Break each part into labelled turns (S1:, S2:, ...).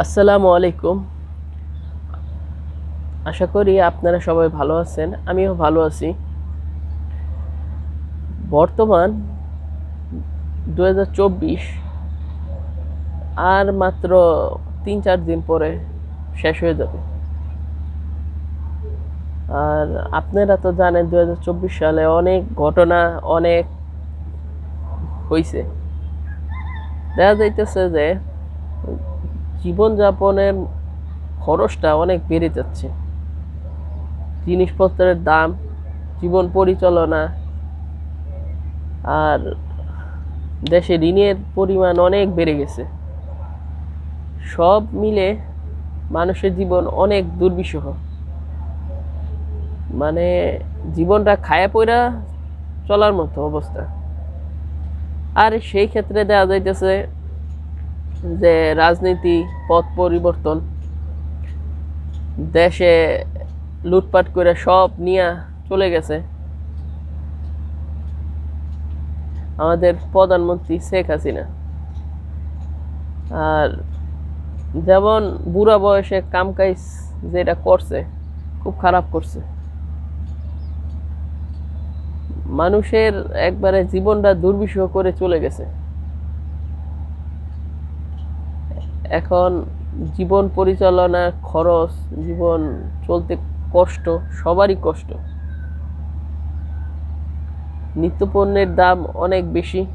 S1: আসসালামু আলাইকুম। আশা করি আপনারা সবাই ভালো আছেন, আমিও ভালো আছি। বর্তমান দুহাজার চব্বিশ আর মাত্র তিন চার দিন পরে শেষ হয়ে যাবে। আর আপনারা তো জানেন দু হাজার চব্বিশ সালে অনেক ঘটনা, অনেক হয়েছে দেখা যাইতেছে যে জীবনযাপনের খরচটা অনেক বেড়ে যাচ্ছে। জিনিসপত্রের দাম, জীবন পরিচালনা, আর দেশে ঋণের পরিমাণ অনেক বেড়ে গেছে। সব মিলে মানুষের জীবন অনেক দুর্বিষহ। মানে জীবনটা খায়া পইরা চলার মতো অবস্থা। আর সেই ক্ষেত্রে দেখা যাইতেছে যে রাজনীতি, পথ পরিবর্তন, দেশে লুটপাট করে সব নিয়ে চলে গেছে। আমাদের প্রধানমন্ত্রী শেখ হাসিনা। আর যেমন বুড়া বয়সে কামকাইজ যেটা করছে, খুব খারাপ করছে। মানুষের একবারে জীবনটা দুর্বিষহ করে চলে গেছে। এখন জীবন পরিচালনার খরচ, জীবন চলতে কষ্ট, সবারই কষ্ট। নিত্যপণ্যের দাম অনেক বেশি।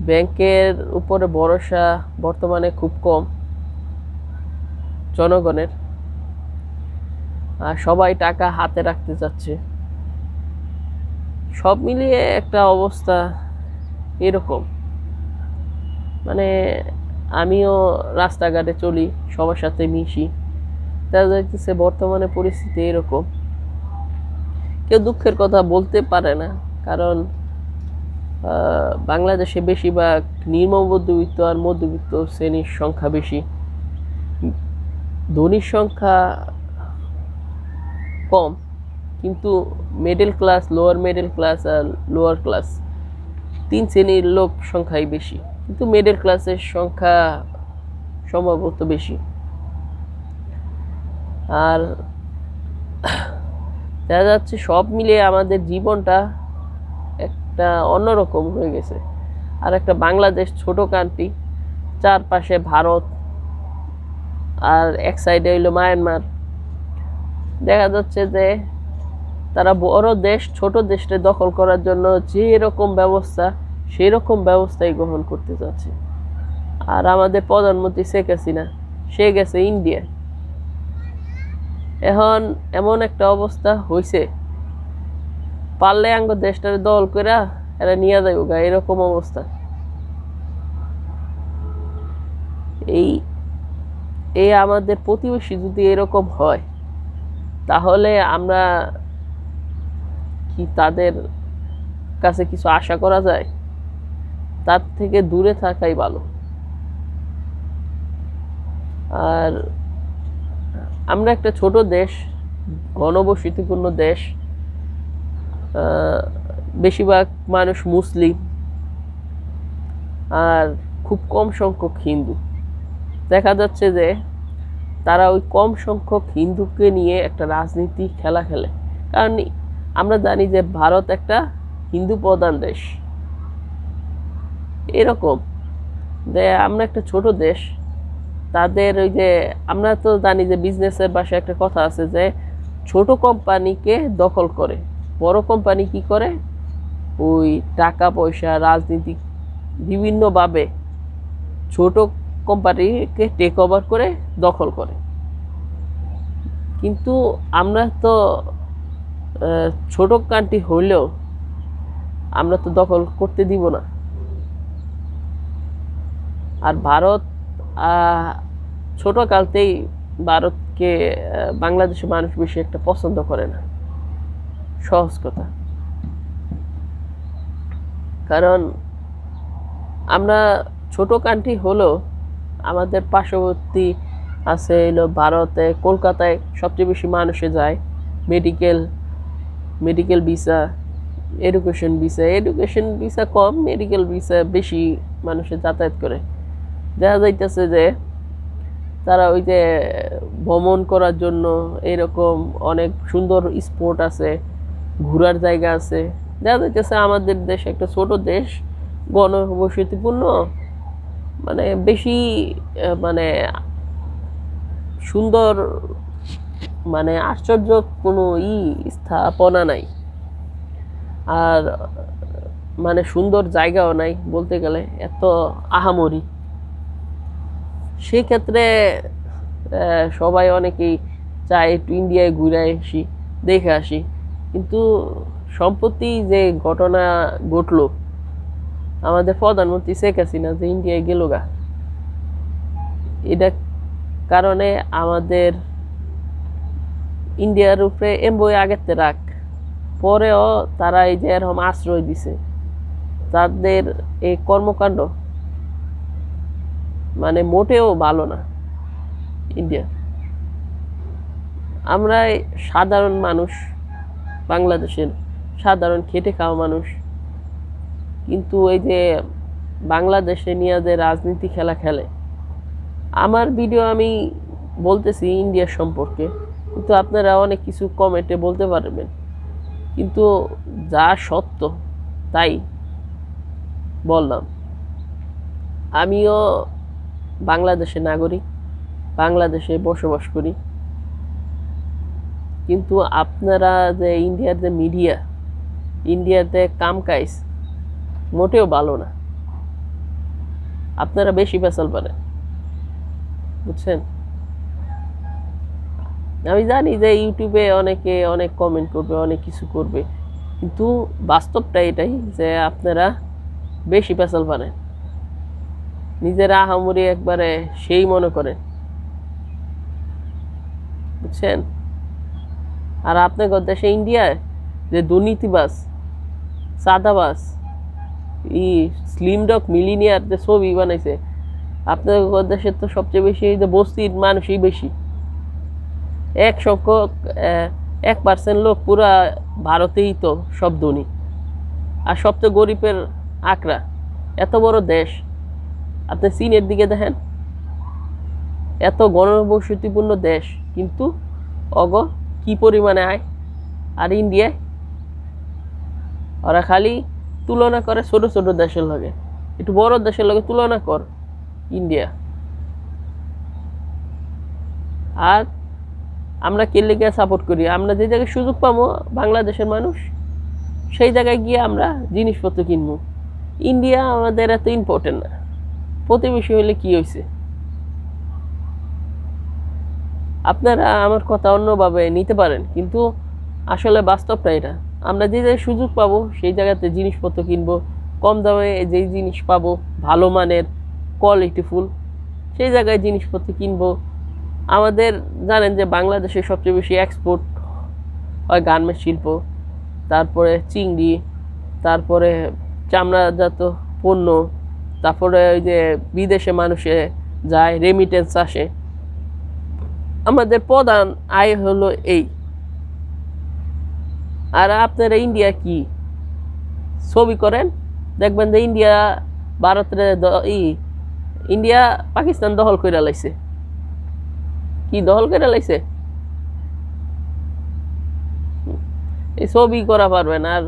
S1: ব্যাংকের উপরে ভরসা বর্তমানে খুব কম জনগণের। আর সবাই টাকা হাতে রাখতে চাচ্ছে। সব মিলিয়ে একটা অবস্থা এরকম। মানে আমিও রাস্তাঘাটে চলি, সবার সাথে মিশি। দেখা যাইতেছে, বর্তমানে পরিস্থিতি এরকম। কেউ দুঃখের কথা বলতে পারে না, কারণ বাংলাদেশে বেশিরভাগ নিম্ন মধ্যবিত্ত আর মধ্যবিত্ত শ্রেণির সংখ্যা বেশি। ধনীর সংখ্যা কম, কিন্তু middle class lower middle class আর লোয়ার ক্লাস তিন শ্রেণির লোক সংখ্যাই বেশি। কিন্তু মিডল ক্লাসের সংখ্যা সম্ভবত বেশি। আর দেখা যাচ্ছে সব মিলিয়ে আমাদের জীবনটা একটা অন্যরকম হয়ে গেছে। আর একটা বাংলাদেশ ছোট কান্ট্রি চারপাশে ভারত, আর এক সাইডে হইল মায়ানমার দেখা যাচ্ছে যে তারা বড় দেশ, ছোট দেশটা দখল করার জন্য যে রকম ব্যবস্থা সেই রকম ব্যবস্থাই গ্রহণ করতে যাচ্ছে। আর আমাদের প্রধানমন্ত্রী শেখ হাসিনা, সে গেছে ইন্ডিয়া এখন এমন একটা অবস্থা হয়েছে পারলে আঙ্গ দেশটার দল করে এরা নিয়ে যাইব গা, এরকম অবস্থা। এই এই আমাদের প্রতিবেশী যদি এরকম হয়, তাহলে আমরা কি তাদের কাছে কিছু আশা করা যায়? তার থেকে দূরে থাকাই ভালো। আর আমরা একটা ছোট দেশ, ঘনবসতিপূর্ণ দেশ বেশিরভাগ মানুষ মুসলিম, আর খুব কম সংখ্যক হিন্দু। দেখা যাচ্ছে যে তারা ওই কম সংখ্যক হিন্দুকে নিয়ে একটা রাজনীতি খেলা খেলে। কারণ আমরা জানি যে ভারত একটা হিন্দু প্রধান দেশ। এরকম। যে আমরা একটা ছোট দেশ, তাদের ওই যে, আমরা তো জানি যে বিজনেসের বাসায় একটা কথা আছে যে, ছোট কোম্পানিকে দখল করে। বড় কোম্পানি কি করে? ওই টাকা পয়সা, রাজনীতি বিভিন্নভাবে ছোট কোম্পানিকে টেক ওভার করে, দখল করে। কিন্তু আমরা তো ছোট কান্ট্রি হইলেও আমরা তো দখল করতে দিব না। আর ভারত আহ, ছোট কালতেই ভারতকে বাংলাদেশের মানুষ বেশি একটা পছন্দ করে না। সহজ কথা। কারণ আমরা ছোট কান্ট্রি হলেও আমাদের পার্শ্ববর্তী আছে এলো ভারতে কলকাতায় সবচেয়ে বেশি মানুষে যায়। Medical medical visa education visa education visa কম মেডিকেল ভিসা বেশি মানুষে যাতায়াত করে। দেখা যাইতেছে যে তারা ওই যে ভ্রমণ করার জন্য এরকম অনেক সুন্দর স্পট আছে, ঘোরার জায়গা আছে। দেখা যাইতেছে আমাদের দেশ একটা ছোট দেশ, গণবসতিপূর্ণ মানে বেশি মানে সুন্দর মানে আশ্চর্য কোনো ই স্থাপনা নাই। আর মানে সুন্দর জায়গাও নাই বলতে গেলে, এত আহামরি। সেক্ষেত্রে সবাই অনেকেই চায় একটু ইন্ডিয়ায় ঘুরে আসি, দেখে আসি। কিন্তু সম্প্রতি যে ঘটনা ঘটলো, আমাদের প্রধানমন্ত্রী শেখ হাসিনা যে ইন্ডিয়ায় গেল গা এটা কারণে আমাদের ইন্ডিয়ার উপরে এমবই আগেতে রাখ, পরেও তারা এই যে এরকম আশ্রয় দিছে, তাদের এই কর্মকাণ্ড মানে মোটেও ভালো না, ইন্ডিয়া। আমরা সাধারণ মানুষ, বাংলাদেশের সাধারণ খেটে খাওয়া মানুষ। কিন্তু এই যে বাংলাদেশে নিয়ে যে রাজনীতি খেলা খেলে। আমার ভিডিও আমি বলতেছি ইন্ডিয়ার সম্পর্কে, কিন্তু আপনারা অনেক কিছু কমেন্টে বলতে পারবেন। কিন্তু যা সত্য, তাই বললাম। আমিও বাংলাদেশের নাগরিক, বাংলাদেশে বসবাস করি। কিন্তু আপনারা যে ইন্ডিয়ার যে মিডিয়া, ইন্ডিয়ার যে কামকাইজ মোটেও ভালো না। আপনারা বেশি পেশাল পারেন, বুঝছেন? আমি জানি যে ইউটিউবে অনেকে অনেক কমেন্ট করবে, অনেক কিছু করবে, কিন্তু বাস্তবটা এটাই যে আপনারা বেশি পেশাল পারেন। নিজেরা আহামরি একবারে সেই মনে করেন। বুঝছেন? আর আপনাদের দেশে ইন্ডিয়ায় যে দুর্নীতিবাস সাদাবাস ই স্লিম ডক মিলিনিয়ার যে ছবি বানাইছে আপনাদের দেশে তো সবচেয়ে বেশি যে বস্তির মানুষই বেশি। এক সংখ্যক এক পার্সেন্ট লোক পুরা ভারতেই তো সব ধনী। আর সবচেয়ে গরিবের আকরা এত বড় দেশ। আপনি চীনের দিকে দেখেন। এত গণবসতিপূর্ণ দেশ, কিন্তু অগ কি পরিমাণে আয়? আর ইন্ডিয়ায় ওরা খালি তুলনা করে ছোট ছোট দেশের লগে। একটু বড় দেশের লগে তুলনা কর, ইন্ডিয়া। আর আমরা কে লেগে সাপোর্ট করি? আমরা যে জায়গায় সুযোগ পাবো বাংলাদেশের মানুষ, সেই জায়গায় গিয়ে আমরা জিনিসপত্র কিনবো। ইন্ডিয়া আমাদের এত ইম্পর্টেন্ট না। প্রতিবেশী হলে কি হয়েছে আপনারা আমার কথা অন্যভাবে নিতে পারেন, কিন্তু আসলে বাস্তবটা এটা। আমরা যে জায়গায় সুযোগ পাবো, সেই জায়গাতে জিনিসপত্র কিনবো, কম দামে যেই জিনিস পাবো, ভালো মানের কোয়ালিটিফুল সেই জায়গায় জিনিসপত্র কিনবো। আমাদের জানেন যে বাংলাদেশে সবচেয়ে বেশি এক্সপোর্ট হয় গার্মেন্টস শিল্প, তারপরে চিংড়ি, তারপরে চামড়াজাত পণ্য তারপরে ওই যে বিদেশে মানুষে যায় রেমিটেন্স আসে। আমাদের প্রধান আয় হলো এই। আর আপনারা ইন্ডিয়া কি? ছবি করেন। দেখবেন যে ইন্ডিয়া ভারতের ই, ইন্ডিয়া পাকিস্তান দখল করে লাইছে। কি দখল করে লাইছে? এই ছবি করা পারবেন আর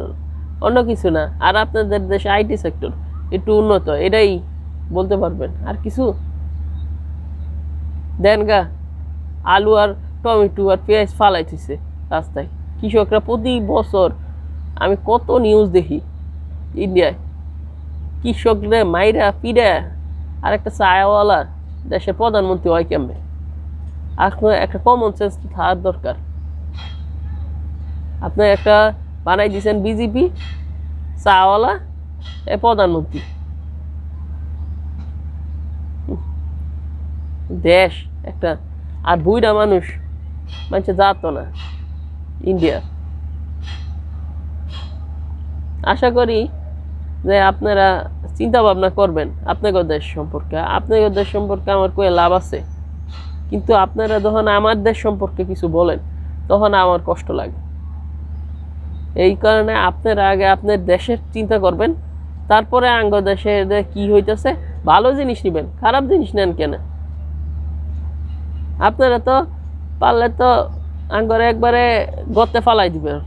S1: অন্য কিছু না। আর আপনাদের দেশে আইটি সেক্টর। একটু উন্নত, এটাই বলতে পারবেন। আর কিছু? দেন গা, আলু আর টমেটো আর পেঁয়াজ ফালাইতেছে রাস্তায়। কৃষকরা প্রতি বছর আমি কত নিউজ দেখি ইন্ডিয়ায় কৃষকরা মাইরা পিড়া আর একটা চায়াওয়ালা দেশের প্রধানমন্ত্রী হয় কেমবে আর একটা কমন সেন্স থাকার দরকার। আপনি একটা বানাই দিয়েছেন বিজেপি চাওয়ালা প্রধানমন্ত্রী হুম। দেশ, একটা, আর বুইড়া মানুষ মানুষে যাতো না, ইন্ডিয়া। আশা করি যে আপনারা চিন্তা ভাবনা করবেন আপনাদের দেশ সম্পর্কে আপনাদের দেশ সম্পর্কে আমার কয়ে লাভ আছে। কিন্তু আপনারা যখন আমার দেশ সম্পর্কে কিছু বলেন, তখন আমার কষ্ট লাগে। এই কারণে আপনারা আগে আপনার দেশের চিন্তা করবেন তারপরে আঙ্গ দেশে কি হইতেছে? ভালো জিনিস নেবেন, খারাপ জিনিস নেন কেন? আপনারা তো পারলে তো আঙ্গরে একবারে গর্তে ফালাই দিবেন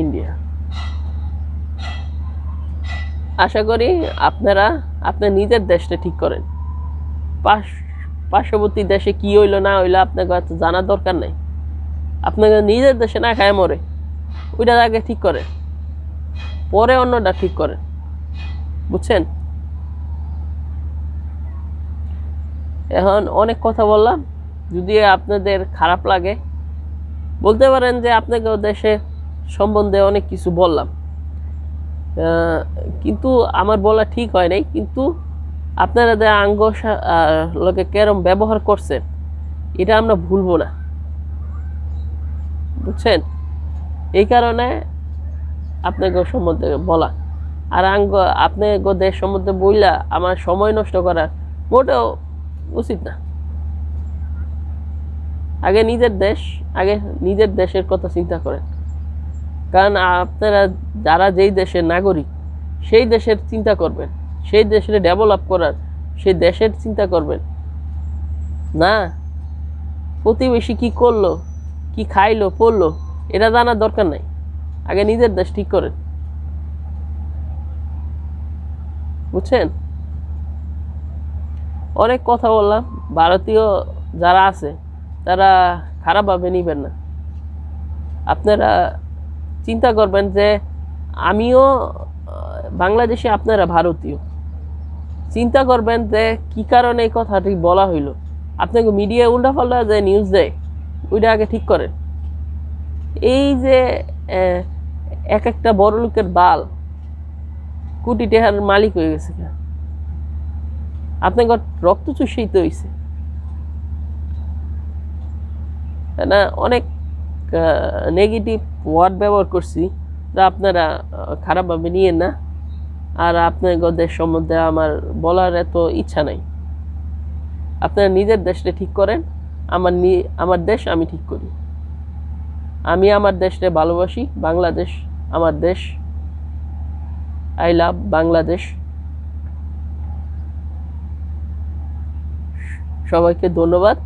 S1: ইন্ডিয়া। আশা করি আপনারা আপনার নিজের দেশটা ঠিক করেন। পাশ, পার্শ্ববর্তী দেশে কি হইল না হইল আপনাকে জানার দরকার নাই। আপনাকে নিজের দেশে না খায় মরে। ওইটা আগে ঠিক করেন পরে অন্যটা ঠিক করে। বুঝছেন? এখন অনেক কথা বললাম। যদি আপনাদের খারাপ লাগে, বলতে পারেন যে আপনাকে দেশে সম্বন্ধে অনেক কিছু বললাম। কিন্তু আমার বলা ঠিক হয় নাই। কিন্তু আপনারা যে আঙ্গ লোকে কেরম ব্যবহার করছেন এটা আমরা ভুলবো না। বুঝছেন? এই কারণে আপনাকে সম্বন্ধে বলা। আর আঙ্গ, আপনাকে দেশ সম্বন্ধে বইলা আমার সময় নষ্ট করা মোটেও উচিত না। আগে নিজের দেশ, আগে নিজের দেশের কথা চিন্তা করেন। কারণ আপনারা যারা যেই দেশের নাগরিক, সেই দেশের চিন্তা করবেন। সেই দেশের ডেভেলপ করার, সেই দেশের চিন্তা করবেন। না, প্রতিবেশী কি করল, কি খাইলো, পড়ল এটা জানার দরকার নাই। আগে নিজের দেশ ঠিক করেন। বুঝছেন? অনেক কথা বললাম, ভারতীয় যারা আছে, তারা খারাপভাবে নিবেন না। আপনারা চিন্তা করবেন যে, আমিও বাংলাদেশে আপনারা ভারতীয়। চিন্তা করবেন যে, কি কারণে এই কথাটি বলা হইল? আপনাকে মিডিয়া উল্টাপাল্টা যে নিউজ দেয়, ওইটা আগে ঠিক করেন। এই যে এক একটা বড় লোকের বাল, কোটি টাকার মালিক হয়ে গেছে আপনাকে রক্ত চুষিতে হয়েছে না? অনেক নেগেটিভ ওয়ার্ড ব্যবহার করছি, যা আপনারা খারাপভাবে নিয়েন না। আর আপনার দেশ সম্বন্ধে আমার বলার এত ইচ্ছা নাই। আপনারা নিজের দেশটা ঠিক করেন, আমার আমার দেশ আমি ঠিক করি। আমি আমার দেশকে ভালোবাসি বাংলাদেশ আমার দেশ। আই লাভ বাংলাদেশ সবাইকে ধন্যবাদ।